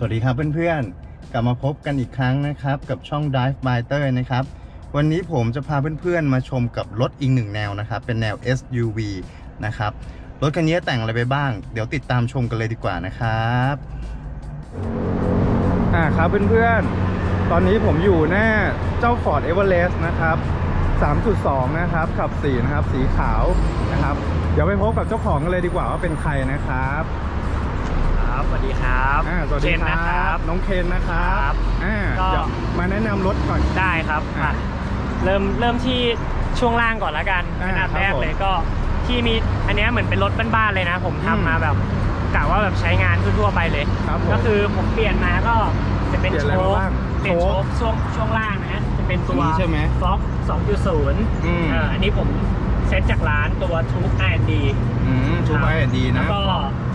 สวัสดีครับเพื่อนๆ กลับมาพบกันอีกครั้งนะครับ กับช่อง Dive by เตอร์นะครับ วันนี้ผมจะพาเพื่อนๆ มาชมกับรถอีกหนึ่งแนวนะครับ เป็นแนว SUV นะครับ รถคันนี้แต่งอะไรไปบ้าง เดี๋ยวติดตามชมกันเลยดีกว่านะครับอ่าครับเพื่อนๆ ตอนนี้ผมอยู่หน้าเจ้า Ford Everest นะครับ 3.2 นะครับ ขับสีนะครับ สีขาวนะครับ เดี๋ยวไปพบกับเจ้าของกันเลยดีกว่าว่าเป็นใครนะครับ สวัสดีครับอ่าสวัสดีเคนคนะครัรับ บ น้องเคนนะครับครับอ่าก็ เดี๋ยวมาแนะนำรถก่อน ได้ครับอะอะเริ่มเริ่มที่ช่วงล่างก่อนละกันอ่าอันดับแรกครับผมเลยก็ที่มีอันเนี้ยเหมือนเป็นรถบ้านๆเลยนะ ผมอืมทำมาแบบกะว่าแบบใช้งานทั่วๆไปเลย ครับผมก็คือผมเปลี่ยนมาก็จะเป็นเปลี่ยนอะไรโชมาว์บ้างเปลี่ยนโชโชว์ว์ช่วงช่วงล่างนะจะเป็นตัวอันนี้ใช่ไหมฟ็อก2.0อืม เอ่ออันนี้ผม เซตจากร้านตัวทูบ R&D อืมทูบายดีแล้นะวก็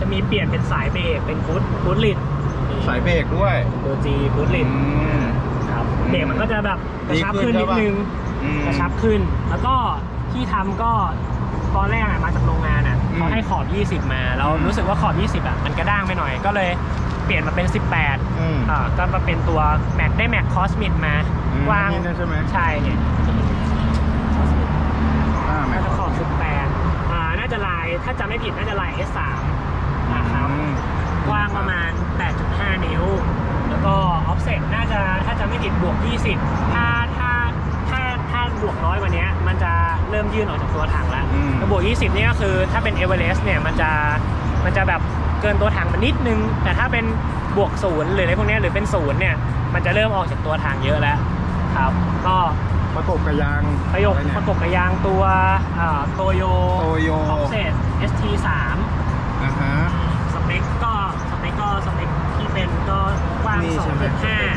จะมีเปลี่ยนเป็นสายเบรกเป็นฟุตฟุตลิดสายเบรกด้วยตัวจีฟุตลิดอืมครับอืมเบรกมันก็จะแบบกระชับดีขึ้ขึ้นนนิดใช่ปะนึงอืมกระชับขึ้น แล้วก็ที่ทำก็ตอนแรกอะมาจากโรงงานอะอืมเขาให้ขอบ 20 มาแล้วอืมรู้สึกว่าขอบ 20 อะ มันกระด้างไปหน่อยก็เลยเปลี่ยนมาเป็น 18อืมอ่าก็มาเป็นตัวแม็กได้แม็กคอสมิดมาอืมกว้างนี่นะใช่ไหมใช่เนี่ย อ่าแม็น่ากจะขอบ18อ่าน่าจะลายถ้าจำไม่ผิดน่าจะลาย S3 นะครับอืม กว้างประมาณ 8.5 นิ้ว แล้วก็ offset น่าจะถ้าจะไม่ผิดบวก 20 ถ้าถ้าถ้าถ้าบวกน้อยกว่านี้มันจะเริ่มยื่นออกจากตัวถังแล้วอืม แล้วบวก 20 เนี่ยก็คือถ้าเป็น Everest เนี่ยมันจะมันจะแบบเกินตัวถังมานิดนึง แต่ถ้าเป็นบวกศูนย์หรืออะไรพวกเนี้ยหรือเป็นศูนย์เนี่ยมันจะเริ่มออกจากตัวถังเยอะแล้วครับ ก็ ประกบกับยางประโยคอไเนี่ยประกบกับยางตัวโตโย Toyo Offset ST3 อ่าฮะ สเปคก็สเปคก็สเปคที่เป็นก็กว้าง นี่ใช่ไหม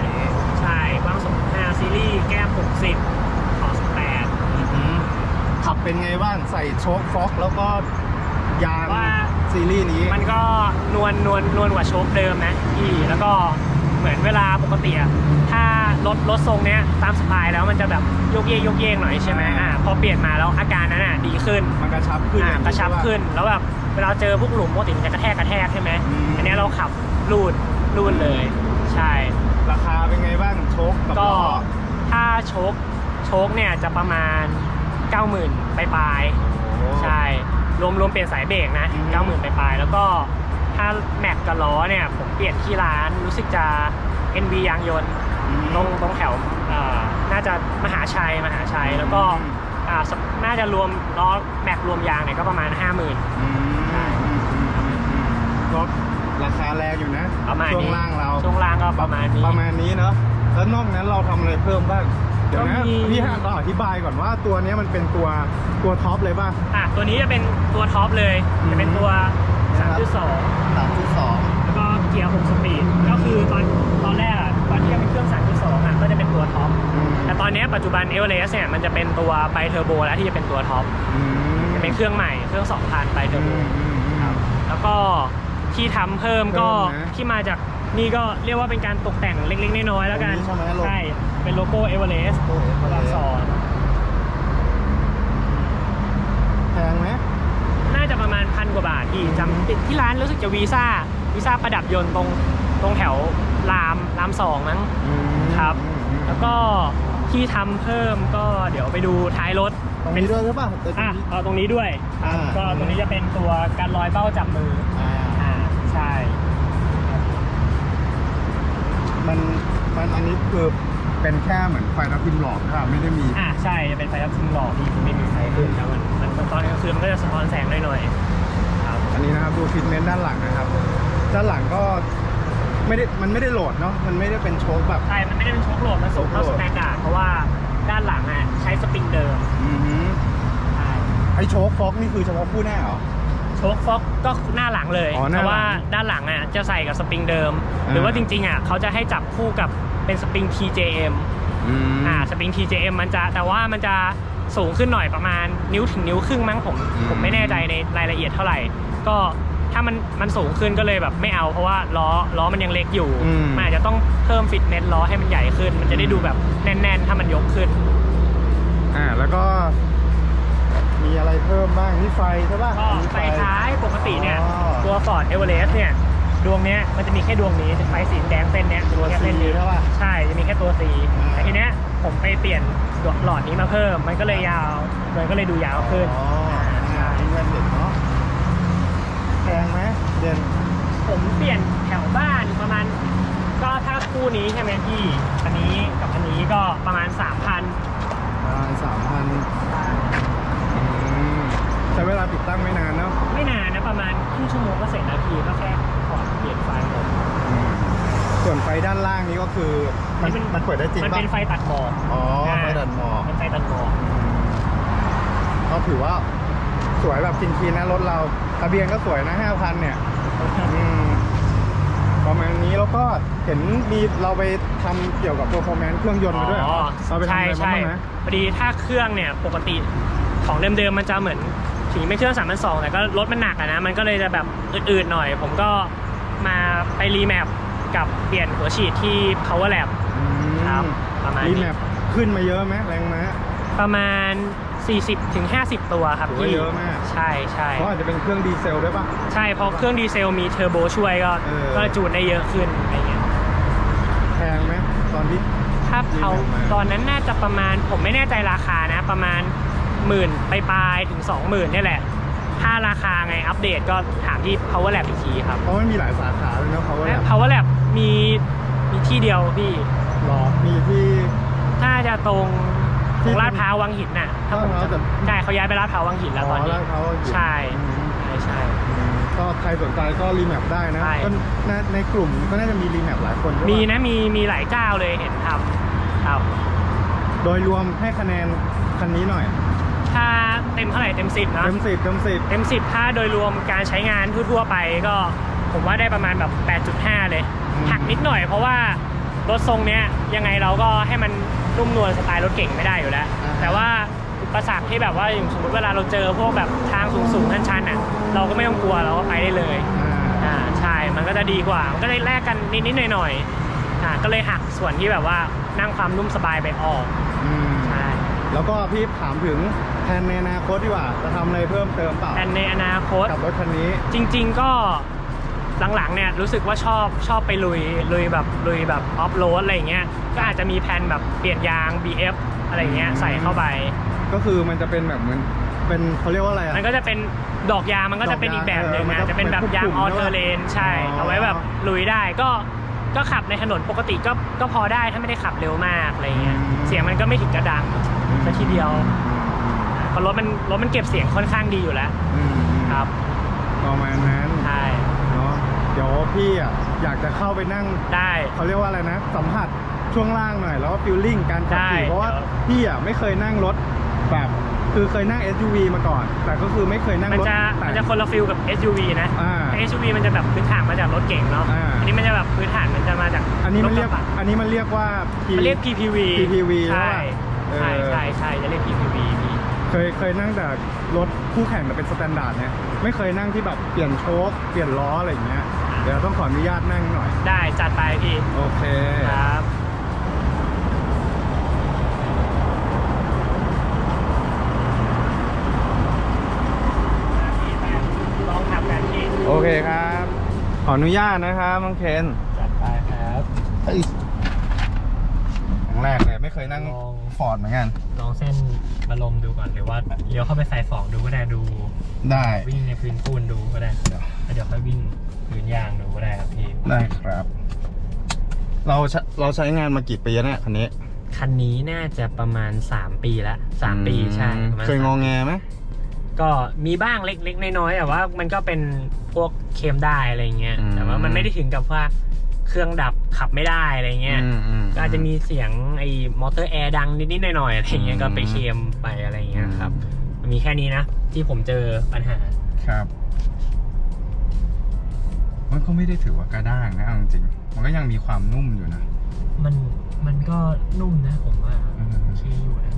2.5 ใช่กว้าง 2.5 ซีรีส์แก้ม 60ขอ18 อือหือขับเป็นไงบ้างใส่โชคฟ็อกแล้วก็ยางว่า ซีรีส์นี้ มันก็นวลนวลนวลกว่าโชคเดิมนะพี่แล้วก็เห มือนเวลาปกติอะถ้ารถรถทรงเนี้ยตามสไตล์แล้วมันจะแบบโยกเยกโยกเยกหน่อยใช่ไหมอ่าอ่าพอเปลี่ยนมาแล้วอาการนั้นอะดีขึ้นมันกระชับขึ้นอ่าอย่างกระชับที่ว่าขึ้นแล้วแบบเวลาเจอพวกหลุมปกติมันจะกระแทกกระแทกใช่ไหมอืมอันเนี้ยเราขับรูดรูดเลย ใช่ ราคาเป็นไงบ้างโชคกับก็ล้อถ้าโชคโชคเนี่ยจะประมาณ 90,000ปลายโอ้ๆใช่รวมรวมเปลี่ยนสายเบรกนะอืม90,000ปลายๆแล้วก็ ถ้าแม็กกับล้อเนี่ยผมเปลี่ยนที่ร้านรู้สึกจะ NV ยางยนต์อืมตรงตรงแถวเอ่อน่าจะมหาชัยมหาชัยแล้วก็อืมอ่าสน่าจะรวมล้อแม็กรวมยางเนี่ยก็ประมาณ 50,000อืมอืมอืมอืมอืมก็ราคาแรงอยู่นะประมาณช่วงนี้ล่างเราช่วงล่างก็ประมาณนี้ประมาณนี้เนาะแล้วนอกนั้นเราทำอะไรเพิ่มบ้างเดี๋ยวนะก็มีพี่ฮะเราอธิบายก่อนว่าตัวเนี้ยมันเป็นตัวตัวท็อปเลยป่ะอะตัวนี้จะเป็นตัวท็อปเลยอืมจะเป็นตัว นะครับ3.2สามจุดสองแล้วก็เกียร์6สปีด ก็คือตอนตอนแรกอะตอนที่ยังเป็นเครื่อง3.2อะก็จะเป็นตัวท็อป แต่ตอนเนี้ยปัจจุบันเอเวอเรสเนี่ยมันจะเป็นตัวไบเทอร์โบแล้วที่จะเป็นตัวท็อป จะเป็นเครื่องใหม่เครื่อง2,000ไบเทอร์โบครับ แล้วก็ที่ทำเพิ่มก็เพิ่มนะที่มาจากนี่ก็เรียกว่าเป็นการตกแต่งเล็กๆน้อยๆแล้วกัน ตรงนี้ใช่ไหมโลโก้ ใช่ เป็นโลโก้เอเวอเรสต์โอ้โหตัวอักษร แพงไหม น่าจะประมาณพั นกว่าบาทที่จำที่ร้านรู้สึกจะวีซ่าวีซ่าประดับยนต์ตรงตรงแถวรามรามสองมั้งครับ แล้วก็ที่ทำเพิ่มก็เดี๋ยวไปดูท้ายรถตรงนี้ด้วยหรือเปล่าอะเอาตรงนี้ด้วยอ่าก็ตรงนี้จะเป็นตัวการลอยเบ้าจับมืออ่าอ่าใช่ มันมันอันนี้คือเป็นแค่เหมือนไฟรับพิมพ์หลอกค่ะไม่ได้มีอ่าใช่จะเป็นไฟรับทิมหลอกที่ไม่มีไฟขึ้นแล้วมันมันตอนกลางคืนมันก็จะสะท้อนแสงหน่อยๆครับ อันนี้นะครับดูฟิตเมนต์ด้านหลังนะครับ ด้านหลังก็ไม่ได้มันไม่ได้โหลดเนาะมันไม่ได้เป็นโชคแบบใช่ มันไม่ได้เป็นโชคโหลดมันสูงเท่าโชสคโหลดแตนดาร์ดเพราะว่าด้านหลังอะใช้สปริงเดิมอือหือใช่ไอโชคฟ็อกนี่คือเฉพาะคู่แน่เหรอ โชคฟ็อกก็หน้าหลังเลยอ๋อหน้าเพราะว่าหลังด้านหลังอะจะใส่กับสปริงเดิมอ่าหรือว่า จริงๆอะเขาจะให้จับคู่กับเป็นสปริง TJM อืมอ่าสปริง TJM มันจะแต่ว่ามันจะสูงขึ้นหน่อยประมาณนิ้วถึงนิ้วครึ่งมั้งผมอืมผมไม่แน่ใจในรายละเอียดเท่าไหร่ก็ถ้ามันมันสูงขึ้นก็เลยแบบไม่เอา เพราะว่าล้อล้อมันยังเล็กอยู่อืม มันอาจจะต้องเพิ่มฟิตเนสล้อให้มันใหญ่ขึ้น มันจะได้ดูแบบแน่น ๆ ถ้ามันยกขึ้น อ่าแล้วก็มีอะไรเพิ่มบ้างนี่ไฟใช่ป่ะก็อันนี้ไฟท้ายปกติเนี่ยอ๋อ ตัว Ford Everest เนี่ยดวงเนี้ยมันจะมีแค่ดวงนี้ไฟสีแดงเส้นเนี้ยจะตัวมีแค่สีเส้นนี้ใช่ป่ะ ใช่จะมีแค่ตัวสีอ่า แต่ทีเนี้ยผมไปเปลี่ยนหลอดนี้มาเพิ่ม มันก็เลยยาวมันก็เลยดูยาวขึ้นอ๋ออ่านี่แว่นเด็กเนาะแพงไหมเด่นผมเปลี่ยนแถวบ้านประมาณ ก็ถ้าคู่นี้ใช่ไหมพี่อันนี้กับอันนี้ก็ประมาณ 3,000ประมาณสามพันใช้เวลาติดตั้งไม่นานเนาะไม่นานนะประมาณครึ่งชั่วโมงก็เสร็จแล้วพี่ก็แค่ถอดเปลี่ยนไฟผมส่วนไฟด้านล่างนี้ก็คือมันมันเปิดได้จริงมันปะเป็นไฟตัดหมอกอ๋อไฟดันหมอกเป็นไฟตัดหมอกก็ถือว่า สวยแบบคินคีนะรถเราทะเบียนก็สวยนะห้าพันเนี่ยอืมประมาณนี้แล้วก็เห็นมีเราไปทำเกี่ยวกับ performance เครื่องยนต์มาด้วยเหรอเราไปทำใช่อะไรมาใช่บ้างนะพอดีถ้าเครื่องเนี่ยปกติของเดิมๆมันจะเหมือนถึงไม่เครื่องสามพันสองแต่ก็รถมันหนักอะนะ มันก็เลยจะแบบอืดๆหน่อย ผมก็มาไปรีแมปกับเปลี่ยนหัวฉีดที่ power lab ครับประมาณนี้รีแมปขึ้นมาเยอะไหมแรงม้าประมาณ 40ถึง50 ตัวครับถือว่าพี่เยอะมาก ใช่ใช่เพราะอาจจะเป็นเครื่องดีเซลด้วยปะใช่เพราะเครื่องดีเซลมีเทอร์โบช่วยก็เออ ก็จูนได้เยอะขึ้นอะไรเงี้ยแพงไหมตอนที่ ถ้าเอารีแมปมาตอนนั้นน่าจะประมาณผมไม่แน่ใจราคานะ ประมาณหมื่นปลายๆถึง 20,000นี่แหละ ถ้าราคาไงอัปเดตก็ถามที่ Power Lab อีกทีครับเพราะมันมีหลายสาขาเลยเนาะเขาว่าและ Power Lab มีมีที่เดียวพี่ หรอมีที่ถ้าจะตรง ตที่รงลาดพร้าววังหินน่ะถ้าผมลาดพร้าวแต่ จำใช่เขาย้ายไปลาดพร้าววังหินแล้วตอนนี้ลาดพร้าววังหินใช่อืมใช่ใช่ ก็ใครสนใจก็รีแมปได้นะใช่ ก็ในในกลุ่มก็น่าจะมีรีแมปหลายคนใช่ปมีนะมีมีหลายเจ้าเลยเห็นทำครับ โดยรวมให้คะแนนคันนี้หน่อยถ้าเต็มเท่าไหร่เต็มสิบนะเต็มสิบเต็มสิบเต็มสิบถ้าโดยรวมการใช้งานทั่วๆไปก็ผมว่าได้ประมาณแบบ 8.5 เลย หักนิดหน่อยเพราะว่า รถทรงเนี้ยยังไงเราก็ให้มันนุ่มนวลสไตล์รถเก่งไม่ได้อยู่แล้ว แต่ว่าอุปสรรคที่แบบว่าอย่างสมมติเวลาเราเจอพวกแบบทางสูงๆชันๆอะเราก็ไม่ต้องกลัวเราก็ไปได้เลยอ่าอ่าใช่มันก็จะดีกว่ามันก็ได้แลกกันนิดๆหน่อยๆอ่าก็เลยหักส่วนที่แบบว่านั่งความนุ่มสบายไปออกอืมใช่แล้วก็พี่ถามถึงแผนในอนาคตดีกว่าจะทำอะไรเพิ่มเติมเปล่าแต่ในอนาคตกับรถคันนี้ จริง ๆ ก็ หลังๆเนี่ยรู้สึกว่าชอบชอบไปลุยลุยแบบลุยแบบออฟโรดอะไรอย่างเงี้ยก็อาจจะมีแผนแบบเปลี่ยนยาง BF อะไรอย่างเงี้ยอืมใส่เข้าไป ก็คือมันจะเป็นแบบเหมือนเป็นเขาเรียกว่าอะไรอะ มันก็จะเป็นดอกยางมันก็จะเป็นอีกแบบหนึ่งดอกยางเออมันอะก็จะเป็นแบบยางเป็นอกลุ่อมๆเทอร์เลนใช่อ๋อเอาไว้แบบลุยได้ก็ก็ขับในถนนปกติก็ก็พอได้ถ้าไม่ได้ขับเร็วมากอะไรเงี้ยเสียงมันก็ไม่ถึงกระดังซะทีเดียวเพราะรถมันรถมันเก็บเสียงค่อนข้างดีอยู่แล้วอืมอืมครับประมาณนั้นใช่เนาะเดี๋ยว พี่อะอยากจะเข้าไปนั่งได้ เขาเรียกว่าอะไรนะ สัมผัสช่วงล่างหน่อย แล้วก็ฟิลลิ่งการขับขี่ได้เพราะว่าเดี๋ยว พี่อะไม่เคยนั่งรถแบบคือเคยนั่ง SUV มาก่อน แต่ก็คือไม่เคยนั่งมันรถจะแต่มันจะคนละฟิลกับ SUV นะ อ่าไอ้ SUV มันจะแบบพื้นฐานมาจากรถเก่งเนาะอ่า อันนี้มันจะแบบพื้นฐานมันจะมาจากอันนี้มันเรียกถะบะอันนี้มันเรียกว่า P มันเรียก PPV PPV ใช่ใช่ใช่ปะเออใช่ใช่จะเรียก PPV พี่เคยเคยนั่งแต่รถคู่แข่งแต่เป็นสแตนดาร์ดเนี่ยไม่เคยนั่งที่แบบเปลี่ยนโชคเปลี่ยนล้ออะไรอย่างเงี้ยเดี๋ยวต้องขออนุญาตนั่งหน่อย ได้จัดไปพี่ โอเค ครับ ลองขับกันพี่ โอเคครับ ขออนุญาตนะครับน้องเคนจัดไปครับ ครั้งแรกเลยไม่เคยนั่งลอง ฟอร์ดเหมือนกัน ลองเส้นมาลมดูก่อนหรือว่าเลี้ยวเข้าไปใส่สองดูก็ได้ดู ได้ วิ่งในพื้นปูนดูก็ได้แล้วเดี๋ยวค่อยวิ่งพื้น ยางดูก็ได้ครับพี่ ได้ครับ เราใช้เราใช้งานมากี่ปีแล้วเนี่ยคันนี้คันนี้น่าจะประมาณ 3 ปีละ3ปีใช่ประมาณเคยงสามองแงไหมก็มีบ้างเล็กๆน้อยๆแต่ว่ามันก็เป็นพวกเค็มได้อะไรเงี้ยแต่ว่ามันไม่ได้ถึงกับว่าเครื่องดับขับไม่ได้อะไรเงี้ยอืมอืมก็อาจจะมีเสียงไอ้มอเตอร์แอร์ดังนิดๆหน่อยๆอะไรเงี้ยอืม ก็ไปเค็มไปอะไรเงี้ยครับมันมีแค่นี้นะ ที่ผมเจอปัญหา ครับ มันก็ไม่ได้ถือว่ากระด้างนะเอาจริงๆมันก็ยังมีความนุ่มอยู่นะ มันมันก็นุ่มนะผมว่าอืม โอเคอยู่นะ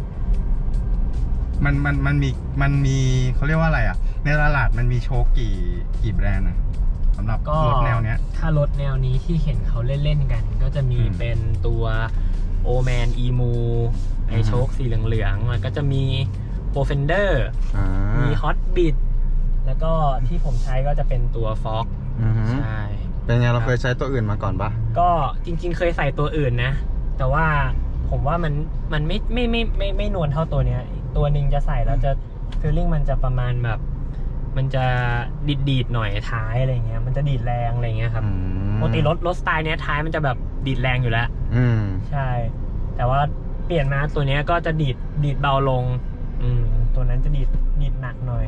มันมันมันมีมันมีเขาเรียกว่าอะไรอะ ในตลาดมันมีโชว์กี่กี่แบรนด์นะสำหรับก็รถแนวเนี้ย ถ้ารถแนวนี้ที่เห็นเขาเล่น ๆ กัน ก็จะมีอืมเป็นตัวโอแมนอีมูไออือฮึโชคสีเหลืองๆแล้วก็จะมีโปรเฟนเดอร์อ่ามีฮอตบิ t แล้วก็ที่ผมใช้ก็จะเป็นตัวฟ็อก อือฮึใช่ เป็นไงเราเคยใช้ตัวอื่นมาก่อนปะก็จริง ๆ เคยใส่ตัวอื่นนะ แต่ว่าผมว่ามันมันไม่ไม่ไม่ไม่ไม่นวลเท่าตัวเนี้ยอีกตัวหนึ่งจะใส่แล้วจะฟีลลิ่งมันจะประมาณแบบ มันจะดีดดีดๆหน่อยท้ายอะไรเงี้ย มันจะดีดแรงอะไรเงี้ยครับอืมปกติรถรถสไตล์เนี้ยท้ายมันจะแบบดีดแรงอยู่แล้ว อืม ใช่ แต่ว่าเปลี่ยนมาตัวเนี้ยก็จะดีดดีดเบาลง อืม ตัวนั้นจะดีดดีดหนักหน่อย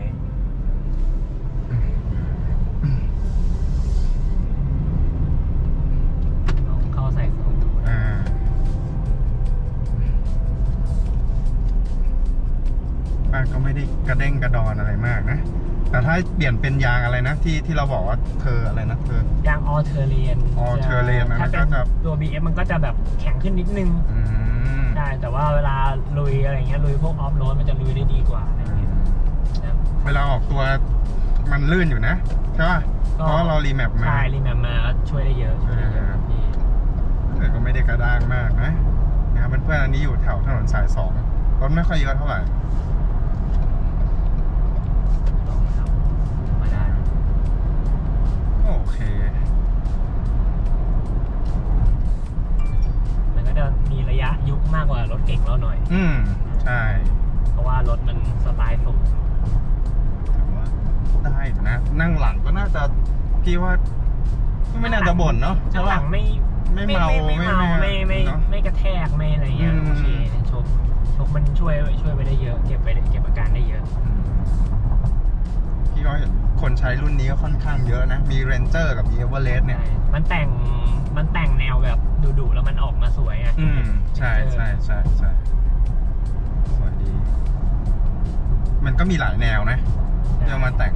ป้าก็ไม่ได้กระเด้งกระดอนอะไรมากนะ แต่ถ้าเปลี่ยนเป็นยางอะไรนะ ที่ที่เราบอกว่าเธออะไรนะเธอ ยางออเทอร์เรียน All-Terrain นะถ้าเป็ก็นจะ ตัว BF มันก็จะแบบแข็งขึ้นนิดนึงอืมใช่แต่ว่าเวลาลุยอะไรเงี้ยลุยพวกออฟโรดมันจะลุยได้ดีกว่าอะไรเงี้ยนะเวลาออกตัวมันลื่นอยู่นะใช่ป่ะก็เพราะว่าเรารีแมปมา ใช่รีแมปมาก็ช่วยได้เยอะช่วยได้เยอะครับพี่ แต่ก็ไม่ได้กระด้างมากนะนะครับเพื่อนๆอันนี้อยู่แถวถนนสายสองรถไม่ค่อยเยอะเท่าไหร่ ลองทำมาได้โอเค มันก็จะมีระยะยุบมากกว่ารถเก่งเราหน่อย อืม ใช่เพราะว่ารถมันสไตล์สูงถือว่าได้อยู่นะ นั่งหลังก็น่าจะพี่ว่าก็ไม่น่าจะบ่นเนาะใช่ข้างหป่ะลังไม่ไม่เมาไม่ไม่เมาไม่ไม่ไม่เนอะไม่กระแทกไม่อะไรเงี้ยอืม โอเคชกชกมันช่วยช่วยไปได้เยอะ เก็บไปได้เก็บอาการได้เยอะ อืม พี่ว่าเห็นคนใช้รุ่นนี้ก็ค่อนข้างเยอะนะ มีเรนเจอร์กับมีเอเวอเรสต์เนี่ย มันแต่งมันแต่งแนวแบบดุๆแล้วมันออกมาสวยอะอืม ใช่ใช่ใช่ใช่สวยดี มันก็มีหลายแนวนะที่เอามาแต่ง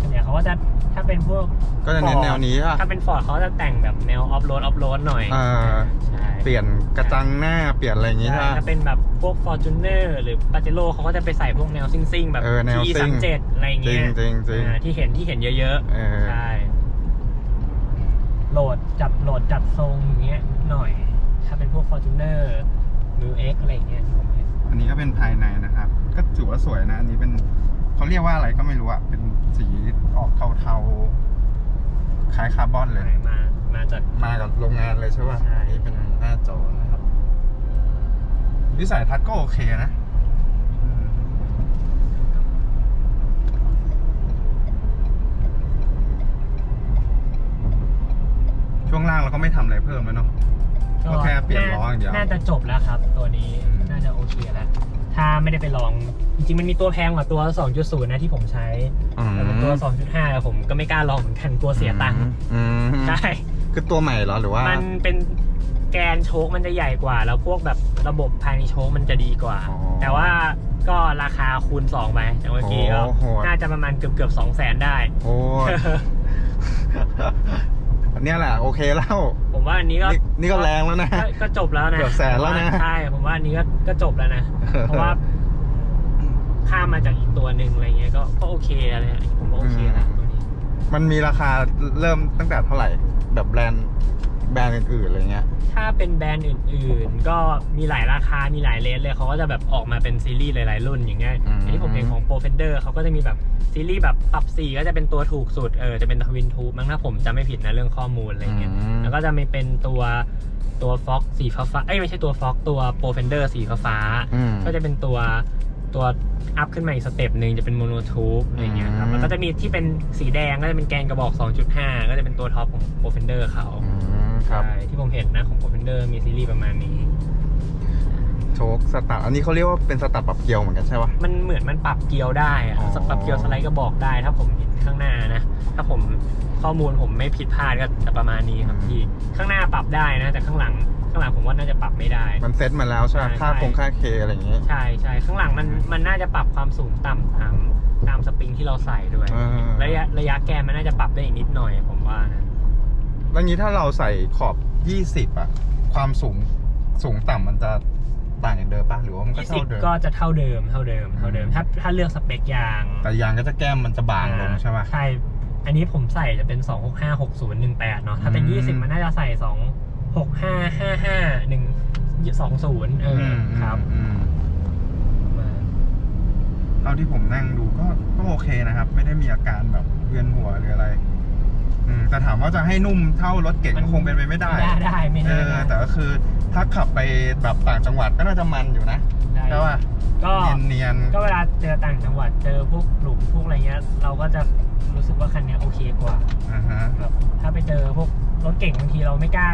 ส่วนใหญ่เขาก็จะ ถ้าเป็นพวกก็จะเน้นแนวนี้อะถ้าเป็นฟอร์ดเขาจะแต่งแบบแนวออฟโรดออฟโรดหน่อยเออใช่เปลี่ยนกระจังหน้าเปลี่ยนอะไรอย่างงี้ใช่ใช่ถ้าปะเป็นแบบพวก Fortuner หรือปาเจโร่เขาก็จะไปใส่พวกแนวซิ่งๆ แบบเออแนวที่ซิ่งสามเจ็ดอะไรอย่างจริเงี้งยจริงจริงอ่าที่เห็นที่เห็นเยอะเออๆใช่โหลดจับโหลดจัดทรงอย่างเงี้ยหน่อย ถ้าเป็นพวก Fortuner หรือ X อะไรอย่างเงี้ยที่ผมเห็นอันนี้ก็เป็นภายในนะครับ ก็ถือว่าสวยนะ อันนี้เป็น เขาเรียกว่าอะไรก็ไม่รู้อะ เป็นสีออกเทาๆ คล้ายคาร์บอนเลย มา มาจาก มากับโรงงานเลยใช่ป่ะ ใช่ อันนี้เป็นหน้าจอนะครับ วิสัยทัศน์ก็โอเคนะอืมช่วงล่างเราก็ไม่ทำอะไรเพิ่มแล้วเนาะ ก็แค่เปลี่ยนล้ออย่างเดียว น่าจะจบแล้วครับ ตัวนี้อืมน่าจะโอเคแล้ว ถ้าไม่ได้ไปลอง จริงๆมันมีตัวแพงกว่าตัว 2.0 นะที่ผมใช้อืมแต่เป็นตัว 2.5แต่ผมก็ไม่กล้าลองเหมือนกันกลัวเสียตังค์อืมใช่ คือตัวใหม่เหรอหรือว่ามันเป็นแกนโชคมันจะใหญ่กว่า แล้วพวกแบบระบบภายในโชคมันจะดีกว่า อ๋อ แต่ว่าก็ราคาคูณ2ไปจากเมื่อกี้ก็โอ้โห น่าจะประมาณเกือบเกือบสองแสนได้ โอ้ย อันเนี้ยแหละโอเคแล้ว ผมว่าอันนี้ก็นี่นี่ก็แรงแล้วนะก็ก็จบแล้วนะเกือบแสนแล้วนะ ใช่ผมว่าอันนี้ก็ก็จบแล้วนะ เพราะว่าข้ามมาจากอีกตัวหนึ่งอะไรเงี้ยก็ก็โอเคอะไรเงี้ยผมว่าโอเคแล้วตัวนี้มันมีราคาเริ่มตั้งแต่เท่าไหร่ แบบแบรนด์ แบรนด์อื่นๆอะไรเงี้ย ถ้าเป็นแบรนด์อื่นๆ ก็มีหลายราคา มีหลายเลนเลยเขาก็จะแบบออกมาเป็นซีรีส์หลายๆรุ่นอย่างเงี้ยอืม อันที่ผมเห็นของ Pro Fender เขาก็จะมีแบบซีรีส์แบบปรับสีก็จะเป็นตัวถูกสุด เออ จะเป็นทวินทูบมั้งถ้าผมจำไม่ผิดนะเรื่องข้อมูลอะไรเงี้ยมแล้วก็จะมีเป็นตัวตัว Fox สีฟ้าฟ้าๆเอ้ยไม่ใช่ตัว Fox ตัว Pro Fender สีฟ้าฟ้าๆ อืม ก็จะเป็นตัวตัวอัพขึ้นมาอีกสเต็ปหนึ่งจะเป็นโมโนทูบอะไรเงี้ยครับอืม แล้วก็จะมีที่เป็นสีแดงก็จะเป็นแกนกระบอก 2.5 ก็จะเป็นตัวท็อปของ Pro Fender เขาอืม ครับ ใช่ที่ผมเห็นนะของ Pro Fender มีซีรีส์ประมาณนี้ โชคสตาร์ทอันนี้เขาเรียกว่าเป็นสตาร์ทปรับเกียวเหมือนกันใช่ปะ มันเหมือนมันปรับเกียวได้อะอ๋อ ปรับเกียวสไลด์กระบอกได้ ถ้าผมเห็นข้างหน้านะ ถ้าผมข้อมูลผมไม่ผิดพลาดก็จะประมาณนี้ครับพี่ ข้างหน้าปรับได้นะ แต่ข้างหลังข้างหลังผมว่าน่าจะปรับไม่ได้ มันเซ็ตมาแล้วใช่ปะใช่ ค่าคงค่าเคอะไรอย่างงี้ใช่ใช่ข้างหลังมันมันน่าจะปรับความสูงต่ำตามตามสปริงที่เราใส่ด้วย อ่า ระยะระยะแกนมันน่าจะปรับได้อีกนิดหน่อยผมว่านะ แล้วงี้ถ้าเราใส่ขอบ 20อะความสูงสูงต่ำมันจะต่างจากเดิมปะหรือว่ามันก็เท่าเดิม 20ก็จะเท่าเดิมเท่าเดิมเท่าเดิมอืมถ้าถ้าเลือกสเปคยางแต่ยางก็จะแก้มมันจะบางลงใช่ปะใช่ อันนี้ผมใส่จะเป็น 2 6 5 6 0 1 8 เนาะถ้าเป็น อืม20 มันน่าจะใส่ 2 6 5 5 5 1 2 0 เอออครับอืมมาเท่าที่ผมนั่งดูก็ก็โอเคนะครับ ไม่ได้มีอาการแบบเวียนหัวหรืออะไร อืมแต่แต่ถามว่าจะให้นุ่มเท่ารถเก่งก็คงเป็นไปไม่ได้ไม่ได้ไม่เอได้อ แต่ก็คือถ้าขับไปแบบต่างจังหวัดก็น่าจะมันอยู่นะได้ใช่ป่ะก็เนียนก็เวลาเจอต่างจังหวัดเจอพวกหลุมพวกอะไรเงี้ยเราก็จะรู้สึกว่าคันเนี้ยโอเคกว่าๆอ่าฮะ แบบถ้าไปเจอพวกรถเก่งบางทีเราไม่กล้า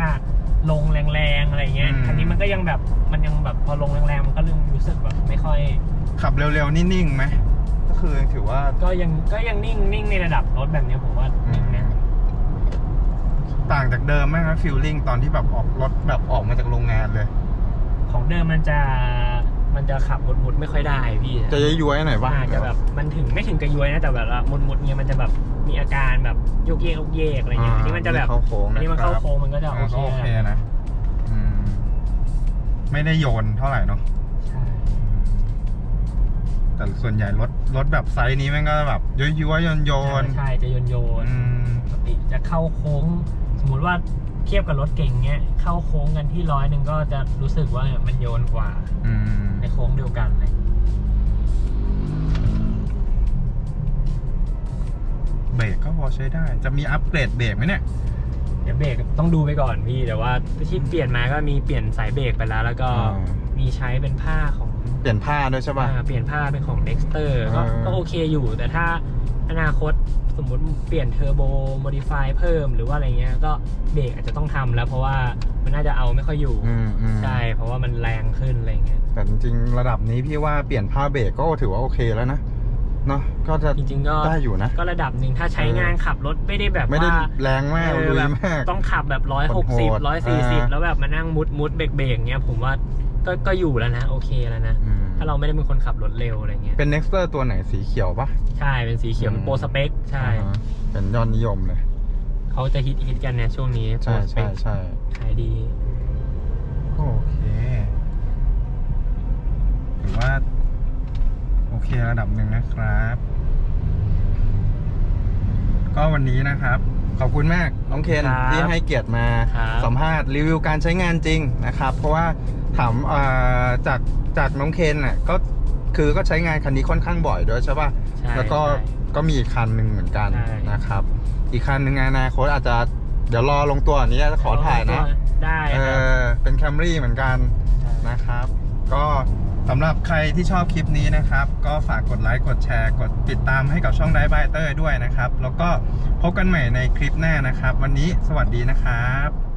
ลงแรงๆอะไรเงี้ยอืม คันนี้มันก็ยังแบบมันยังแบบพอลงแรงๆมันก็เริ่มรู้สึกแบบไม่ค่อย ขับเร็วๆนิ่งๆไหมก็คือถือว่า ก็ยังก็ยังนิ่งนิ่งในระดับรถแบบเนี้ยผมว่านิ่งนะ ต่างจากเดิมไหมครับฟิลลิ่งตอนที่แบบออกรถแบบออกมาจากโรงงานเลย ของเดิมมันจะมันจะขับมุดๆไม่ค่อยได้พี่จะย้วยๆหน่อยป่ะอาจจะแบบมันถึงไม่ถึงกระย้วยนะแต่แบบว่ามุดๆเงี้ยมันจะแบบมีอาการแบบโยกเยกโยกเยกอะไรเงี้ยอันนี้มันจะแบบเข้าโค้งอันนี้มันเข้าโค้งมันก็จะเอโออเคก็โอเคนะอืมไม่ได้โยนเท่าไหร่เนาะใช่แต่ส่วนใหญ่รถรถแบบไซส์นี้แม่งก็แบบย้อยๆโยนโยนใช่จะโยนโยนอืมปกติจะเข้าโค้งสมมุ ติว่าเทียบกับรถเก่งเนี้ยเข้าโค้งกันที่ร้อยหนึ่งก็จะรู้สึกว่ามันโยนกว่าอืมในโค้งเดียวกันเลย เบรกก็พอใช้ได้ จะมีอัปเกรดเบรกไหมเนี่ย เดี๋ยวเบรกต้องดูไปก่อนพี่แต่ว่าที่เปลี่ยนมาก็มีเปลี่ยนสายเบรกไปแล้ว แล้วก็อ่า มีใช้เป็นผ้าของเปลี่ยนผ้าด้วยใช่ป่ะ อ่าเปลี่ยนผ้าเป็นของ Dexter ก็อ่า ก็โอเคอยู่ แต่ถ้าอนาคต สมมุติเปลี่ยนเทอร์โบโมดิฟายเพิ่มหรือว่าอะไรเงี้ยก็เบรกอาจจะต้องทำแล้ว เพราะว่ามันน่าจะเอาไม่ค่อยอยู่อืมอืมใช่ เพราะว่ามันแรงขึ้นอะไรเงี้ยแต่จริงๆ ระดับนี้พี่ว่าเปลี่ยนผ้าเบรกก็ถือว่าโอเคแล้วนะเนาะก็จะจริงๆก็ได้อยู่นะ ก็ระดับหนึ่งถ้าใช้งานขับรถไม่ได้แบบไม่ได้ว่า แรงมากเออลุยแบบมาก ต้องขับแบบร้อยหกโหสิบดร้อยสี่สิบอ่า แล้วแบบมานั่งมุดมุดเบรกเบรกเงี้ยผมว่า ก็ก็อยู่แล้วนะโอเคแล้วนะอืมถ้าเราไม่ได้เป็นคนขับรถเร็วอะไรเงี้ยเป็น Nexter ตัวไหนสีเขียวปะใช่เป็นสีเขียวอืมมันโปรสเปคใช่อ่าฮะเป็นยอดนิยมเลย เขาจะฮิตฮิตกันเนี่ยช่วงนี้โปใช่รสเปใช่คใช่ขายดี โอเคถือว่า โอเคระดับหนึ่งนะครับ ก็วันนี้นะครับ ขอบคุณมากน้องเคนครับที่ให้เกียรติมาครับ สัมภาษณ์รีวิวการใช้งานจริงนะครับ เพราะว่า ถามอ่าจากจากน้องเคนน่ะก็คือก็ใช้งานคันนี้ค่อนข้างบ่อยด้วยใช่ป่ะใช่แล้วก็ใช่ก็มีอีกคันหนึ่งเหมือนกันใช่ นะครับ อีกคันหนึ่งในอนาคตอาจจะเดี๋ยวรอลงตัวอันนี้จะขอถ่ายนะ ได้เอครับอเป็นแคมรี่เหมือนกันนะครับ ก็สำหรับใครที่ชอบคลิปนี้นะครับ ก็ฝากกดไลค์กดแชร์ กดติดตามให้กับช่องไดบายเตอร์ด้วยนะครับ แล้วก็พบกันใหม่ในคลิปหน้านะครับ วันนี้สวัสดีนะครับ